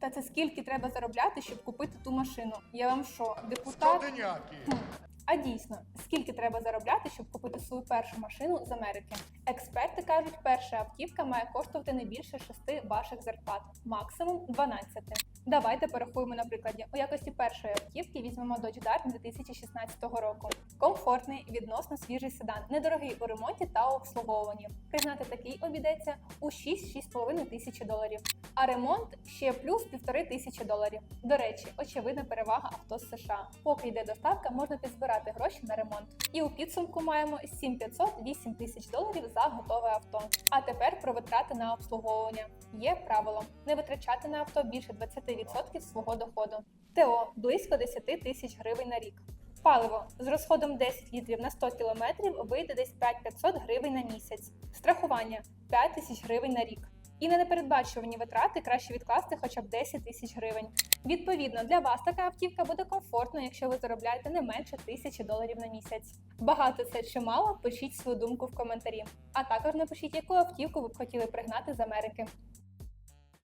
Та це скільки треба заробляти, щоб купити ту машину? Я вам що, депутат? Хм. А дійсно, скільки треба заробляти, щоб купити свою першу машину з Америки? Експерти кажуть, перша автівка має коштувати не більше 6 ваших зарплат, максимум 12. Давайте порахуємо на прикладі. У якості першої автівки візьмемо Dodge Dart 2016 року. Комфортний, відносно свіжий седан, недорогий у ремонті та обслуговуванні. Пригнати такий обійдеться у 6-6,5 тисячі доларів. А ремонт ще плюс півтори тисячі доларів. До речі, очевидна перевага авто з США. Поки йде доставка, можна підзбирати гроші на ремонт. І у підсумку маємо 7500-8 тисяч доларів за готове авто. А тепер про витрати на обслуговування. Є правило не витрачати на авто більше 20% свого доходу. ТО близько 10 тисяч гривень на рік. Паливо з розходом 10 літрів на 100 кілометрів вийде десь 5500 гривень на місяць. Страхування 5 тисяч гривень на рік. І на непередбачувані витрати краще відкласти хоча б 10 тисяч гривень. Відповідно, для вас така автівка буде комфортно, якщо ви заробляєте не менше тисячі доларів на місяць. Багато це чи мало? Пишіть свою думку в коментарі. А також напишіть, яку автівку ви б хотіли пригнати з Америки.